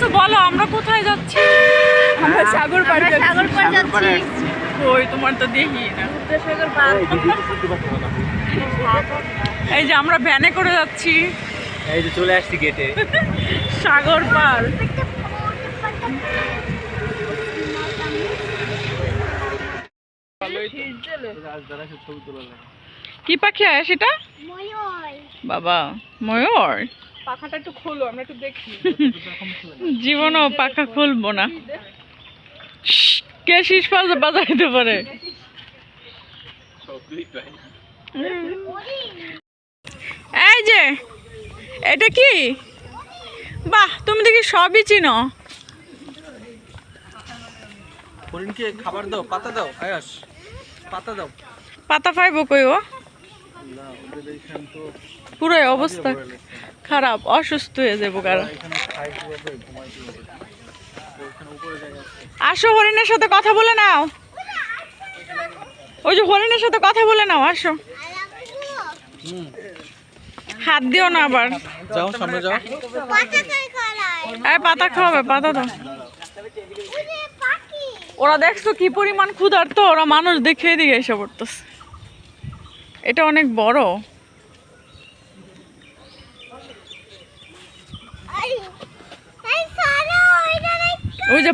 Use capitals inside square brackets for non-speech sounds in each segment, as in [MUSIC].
কিছু বলো আমরা কোথায় যাচ্ছি? আমরা সাগর পাড় সাগর পাড় যাচ্ছি। কই তোমার তো দেখি না। সাগর পাড়। এই যে আমরা ভ্যানে করে যাচ্ছি। এই যে চলে আসছি গেটে সাগর কি পাখি আয় সেটা? বাবা ময়ূর? পাখাটা একটু খোলো আমরা একটু দেখি। জীবনও পাখা খুলবো না। কে শীষ বাজা বাজাইতে পারে? এই যে এটা কি? বাহ তুমি দেখি সবই চিনো। হরিণকে খাবার দাও পাতা দাও আয়াস পাতা দাও। পাতা পাইবো কই ও না ওদের এইখান তো পুরো অবস্থা খারাপ অসুস্থ হয়ে যাব আছে আসো হরিণের সাথে কথা বলে নাও। ওই যে হরিণের সাথে কথা বলে নাও আসো। হাত দিও না আবার। যাও সামনে যাও। পাতা খাওয়াবে পাতা দাও। ওরে দেখছ কি পরিমাণ ক্ষুধার্ত ওরা মানুষ দেখে দিকে এসে পড়তেছে। এটা অনেক বড়। ওই আই আই সারা এটা নাই ওই যে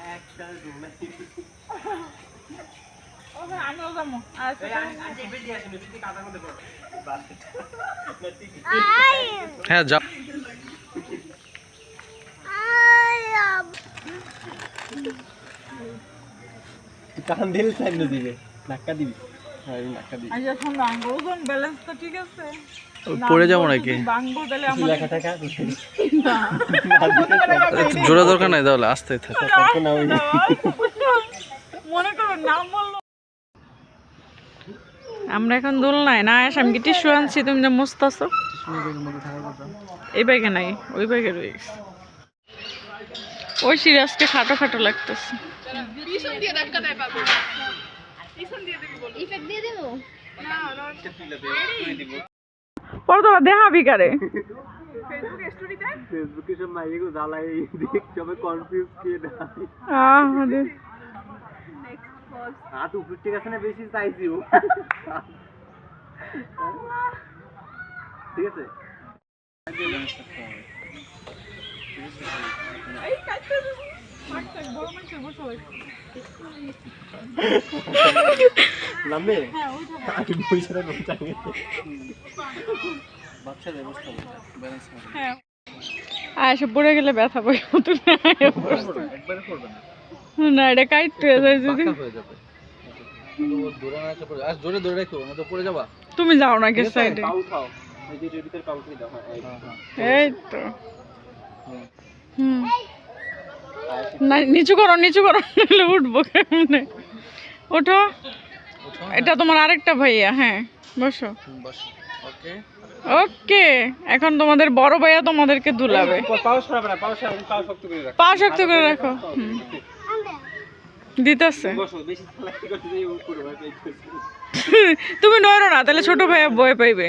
পাতা আনতে আমিও যাব হ্যাঁ যা কান দিলে সাইড দিবে ধাক্কা দিবি। হ্যাঁ আচ্ছা শোনো ওজন ব্যালেন্স তো ঠিক আছে। পড়ে যাব নাকি। জোড়া দরকার নাই তাহলে আসতে থাকে। মনে করো নাম বলল। আমরা এখন দোলনায়। না আস আমি কি টিস্যু আনছি? তুমি যে মুস্তাছো এই ব্যাগে নাই ওই ব্যাগে রয়ে গেছে। ওই সিরিয়াসকে খাটো খাটো লাগতেছে। ইফেক্ট দিয়ে দেবো পরে তোরা দেখাবি কারে ফেসবুকে সব মাইয়ে জ্বালাই দেখ সবাই কনফিউজ কে না রে। হাত উপর থেকে আছে না বেশি চাইছি ও। ঠিক আছে? এই কাটতে দিবি। থাক, থাক, বড় মানুষের বসে লাগবে। নামবে আগে পয়সাটা কম বাচ্চাদের অবস্থা ব্যালেন্স হ্যাঁ। আর পড়ে গেলে ব্যথা পাই মতো না একবারে করবে না। না এটা হয়ে যদি তুমি যাও না কে সাইডে। হ্যাঁ এই। তো। হুম। না নিচু করো নিচু করো নাহলে উঠবো কেমনে? ওঠো। এটা তোমার আরেকটা ভাইয়া হ্যাঁ বসো। ওকে এখন তোমাদের বড় ভাইয়া তোমাদেরকে দুলাবে। পা শক্ত করে রাখো। দিতেছে। তুমি নড়ো না তাহলে ছোট ভাইয়া বয়ে পাইবে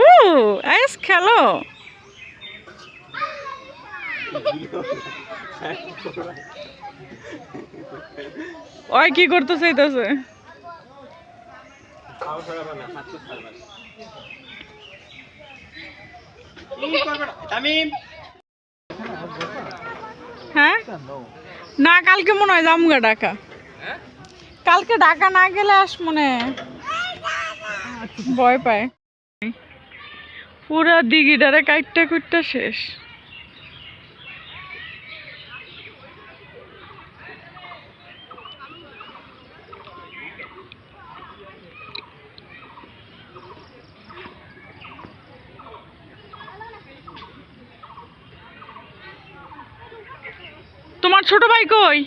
ও আইস খেলো ওই কি করতে চাইতেছে হ্যাঁ? না কালকে মনে হয় জামগা ডাকা কালকে ডাকা না গেলে আস মনে ভয় পায়। পুরা দিঘিটারে কাইটটা কুটটা শেষ। তোমার ছোট ভাই কই?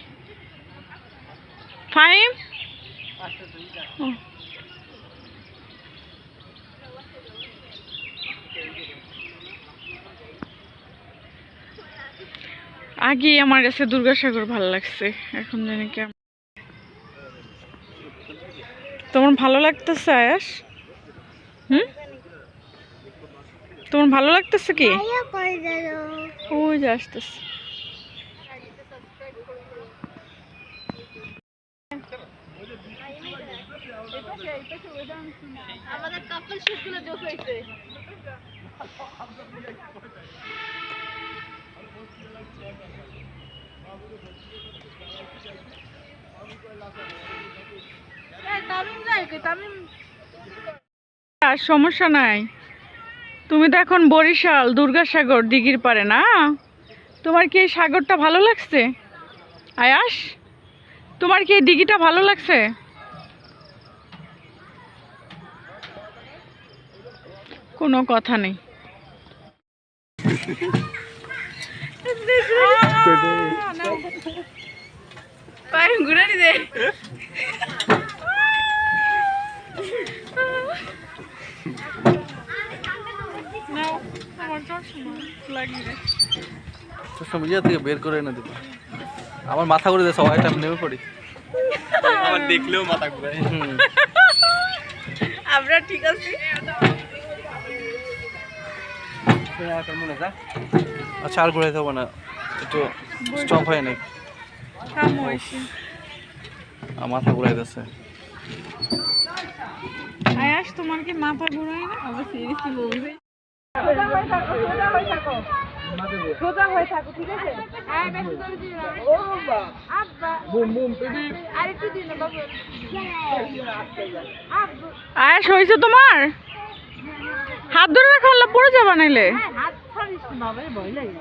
ফাইভ ও। আগে আমার কাছে দুর্গাসাগর ভালো লাগছে এখন জানি কেমন তোমার ভালো লাগতেছে আয়াস? হুম? তোমার ভালো লাগতেছে কি? আয়া করে দিল ওই যে আসতেছে। আমাদের কাপল শুটগুলো হয়েছে। সমস্যা নাই। তুমি তো এখন বরিশাল দুর্গাসাগর দিঘির পারে না? তোমার কি এই সাগরটা ভালো লাগছে? আয়াস তোমার কি এই দিঘিটা ভালো লাগছে? কোনো কথা নেই। [LAUGHS] ঘুরে দে নাও আমার চশমা লাগিয়ে সব ইয়ে থেকে বের করে এনে দেবো। আমার মাথা ঘুরে দেয় সবাই আমি নেমে পড়ি। আমার দেখলেও মাথা ঘুরে আমরা ঠিক আছি। আচ্ছা আর ঘুরে দেবো না। একটু স্টপ হয় আমার মাথা ঘুরাই দিচ্ছে আয়াস তোমার কি মাথা ঘুরায় না? আবার সিরিয়াসলি বলবে? সোজা হয়ে থাকো ঠিক আছে? হ্যাঁ বেশি করে দিন আব্বা। আরেকটু দিন বাবু। আব্বু। আয়াস হইছে তোমার? হাত ধরে রাখো আল্লাহ পড়ে যাবা নাইলে। হাত ছাড়িস না বাবা ভয় লাগে